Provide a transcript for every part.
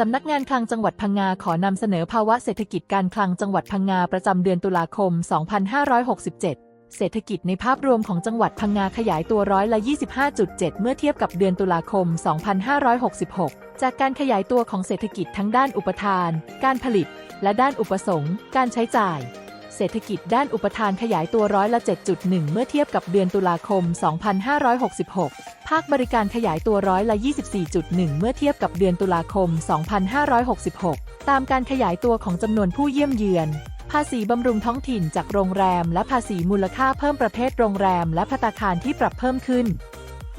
สำนักงานคลังจังหวัดพังงาขอนำเสนอภาวะเศรษฐกิจการคลังจังหวัดพังงาประจำเดือนตุลาคม 2567 เศรษฐกิจในภาพรวมของจังหวัดพังงาขยายตัวร้อยละ 25.7 เมื่อเทียบกับเดือนตุลาคม 2566 จากการขยายตัวของเศรษฐกิจทั้งด้านอุปทาน การผลิต และด้านอุปสงค์ การใช้จ่าย เศรษฐกิจด้านอุปทานขยายตัวร้อยละ 7.1 เมื่อเทียบกับเดือนตุลาคม 2566 ภาคบริการขยายตัวร้อยละ 24.1 เมื่อเทียบกับเดือนตุลาคม 2566 ตามการขยายตัวของจำนวนผู้เยี่ยมเยือน ภาษีบำรุงท้องถิ่นจากโรงแรม และภาษีมูลค่าเพิ่มประเภทโรงแรม และภัตตาคารที่ปรับเพิ่มขึ้น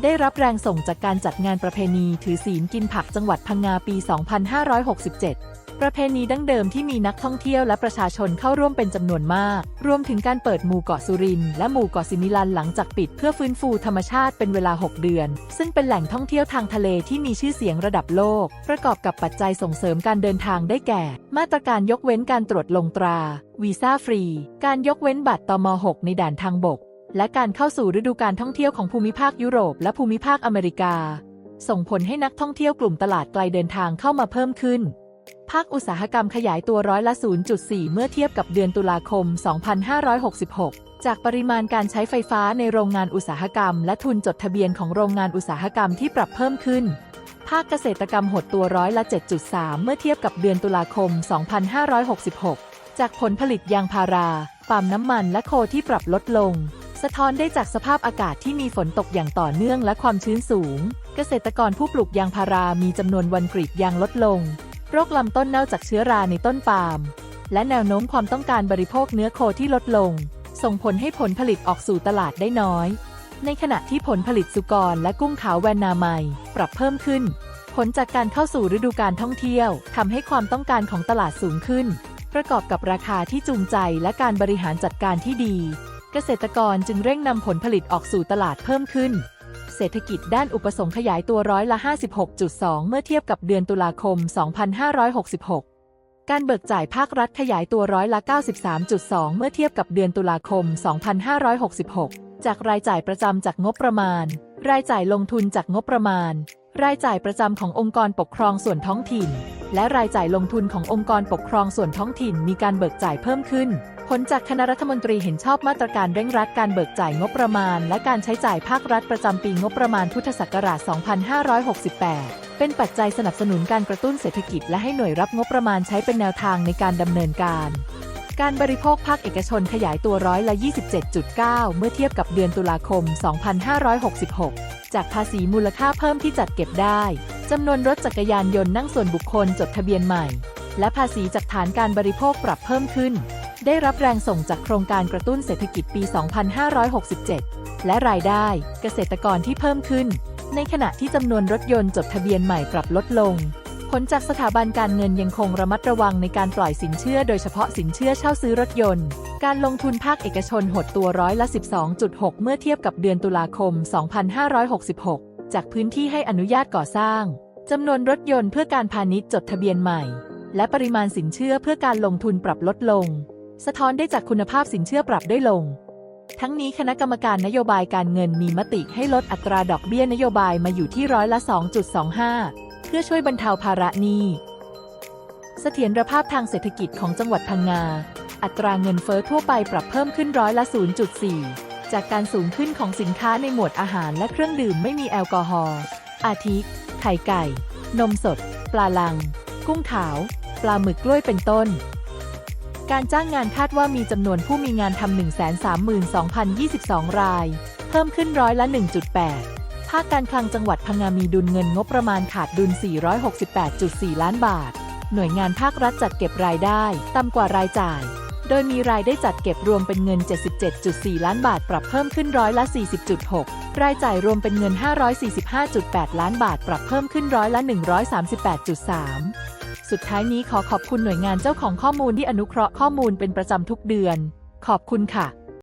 ได้รับแรงส่งจากการจัดงานประเพณีถือศีลกินผักจังหวัดพังงาปี 2567 ประเพณีดั้งเดิมที่มีนักท่องเที่ยวและประชาชนเข้าร่วมเป็นจำนวนมาก รวมถึงการเปิดหมู่เกาะสุรินทร์และหมู่เกาะสิมิลันหลังจากปิดเพื่อฟื้นฟูธรรมชาติเป็นเวลา 6 เดือน ซึ่งเป็นแหล่งท่องเที่ยวทางทะเลที่มีชื่อเสียงระดับโลก ประกอบกับปัจจัยส่งเสริมการเดินทางได้แก่ มาตรการยกเว้นการตรวจลงตราวีซ่าฟรี การยกเว้นบัตรตม 6 ในด่านทางบก และการเข้าสู่ฤดูการท่องเที่ยวของภูมิภาคยุโรปและภูมิภาคอเมริกา ส่งผลให้นักท่องเที่ยวกลุ่มตลาดไกลเดินทางเข้ามาเพิ่มขึ้น ภาคอุตสาหกรรมขยายตัวร้อยละ 0.4 เมื่อเทียบกับเดือนตุลาคม 2566 จากปริมาณการใช้ไฟฟ้าในโรงงานอุตสาหกรรม และทุนจดทะเบียนของโรงงานอุตสาหกรรมที่ปรับเพิ่มขึ้น ภาคเกษตรกรรมหดตัวร้อยละ 7.3 เมื่อเทียบกับเดือนตุลาคม 2566 จากผลผลิตยางพาราปาล์มน้ำมันและโคที่ปรับลดลง สะท้อนได้จากสภาพอากาศที่มีฝนตกอย่างต่อเนื่องและความชื้นสูง เกษตรกรผู้ปลูกยางพารามีจำนวนวันกรีดยางลดลง โรคลำต้นเน่าจากเชื้อราในต้นปาล์ม และแนวโน้มความต้องการบริโภคเนื้อโคที่ลดลง ส่งผลให้ผลผลิตออกสู่ตลาดได้น้อย ในขณะที่ผลผลิตสุกรและกุ้งขาวแวนนาไมปรับเพิ่มขึ้น ผลจากการเข้าสู่ฤดูการท่องเที่ยวทำให้ความต้องการของตลาดสูงขึ้น ประกอบกับราคาที่จูงใจและการบริหารจัดการที่ดี เกษตรกรจึงเร่งนำผลผลิตออกสู่ตลาดเพิ่มขึ้น เศรษฐกิจด้านอุปสงค์ขยายตัวร้อยละ 56.2 เมื่อเทียบกับเดือนตุลาคม 2566 การเบิกจ่ายภาครัฐขยายตัวร้อยละ 93.2 เมื่อเทียบกับเดือนตุลาคม 2566 จากรายจ่ายประจำจากงบประมาณ รายจ่ายลงทุนจากงบประมาณ รายจ่ายประจำขององค์กรปกครองส่วนท้องถิ่น และรายจ่ายลงทุนขององค์กรปกครองส่วนท้องถิ่นมีการเบิกจ่ายเพิ่มขึ้น ผลจากคณะรัฐมนตรีเห็นชอบมาตรการเร่งรัดการเบิกจ่ายงบประมาณ และการใช้จ่ายภาครัฐประจำปีงบประมาณพุทธศักราช 2568 เป็นปัจจัยสนับสนุนการกระตุ้นเศรษฐกิจ และให้หน่วยรับงบประมาณใช้เป็นแนวทางในการดำเนินการ การบริโภคภาคเอกชนขยายตัวร้อยละ 27.9 เมื่อเทียบกับเดือนตุลาคม 2566 จากภาษีมูลค่าเพิ่มที่จัดเก็บได้จำนวนรถจักรยานยนต์นั่งส่วนบุคคลจดทะเบียนใหม่ และภาษีจากฐานการบริโภคปรับเพิ่มขึ้น ได้รับแรงส่งจากโครงการกระตุ้นเศรษฐกิจปี 2567 และรายได้เกษตรกรที่เพิ่มขึ้น ในขณะที่จำนวนรถยนต์จดทะเบียนใหม่ปรับลดลง ผลจากสถาบันการเงินยังคงระมัดระวังในการปล่อยสินเชื่อโดยเฉพาะสินเชื่อเช่าซื้อรถยนต์ การลงทุนภาคเอกชนหดตัวร้อยละ 12.6 เมื่อเทียบกับเดือนตุลาคม 2566 จากพื้นที่ให้อนุญาตก่อสร้างจำนวนรถยนต์เพื่อการพาณิชย์จดทะเบียนใหม่ และปริมาณสินเชื่อเพื่อการลงทุนปรับลดลง สะท้อนได้จากคุณภาพสินเชื่อปรับได้ลง ทั้งนี้คณะกรรมการนโยบายการเงินมีมติให้ลดอัตราดอกเบี้ยนโยบายมาอยู่ที่ร้อยละ 2.25 เพื่อช่วยบรรเทาภาระหนี้เสถียรภาพทางเศรษฐกิจของจังหวัดพังงา อัตราเงินเฟ้อทั่วไปปรับเพิ่มขึ้นร้อยละ 0.4 จากการสูงขึ้นของสินค้าในหมวดอาหารและเครื่องดื่มไม่มีแอลกอฮอล์ อาทิ ไข่ไก่ นมสด ปลาลัง กุ้งขาว ปลาหมึกกล้วยเป็นต้น การจ้างงานคาดว่ามีจำนวนผู้มีงานทำ132,022 ราย เพิ่มขึ้นร้อยละ 1.8 ภาคการคลังจังหวัดพังงามีดุลเงินงบประมาณขาดดุล 468.4 ล้านบาท หน่วยงานภาครัฐจัดเก็บรายได้ต่ำกว่ารายจ่าย โดยมีรายได้จัดเก็บรวมเป็นเงิน 77.4 ล้านบาท ปรับเพิ่มขึ้นร้อยละ 40.6 รายจ่ายรวมเป็นเงิน 545.8 ล้านบาท ปรับเพิ่มขึ้นร้อยละ 138.3 สุดท้ายนี้ขอขอบคุณหน่วยงานเจ้าของข้อมูลที่อนุเคราะห์ข้อมูลเป็นประจำทุกเดือน ขอบคุณค่ะ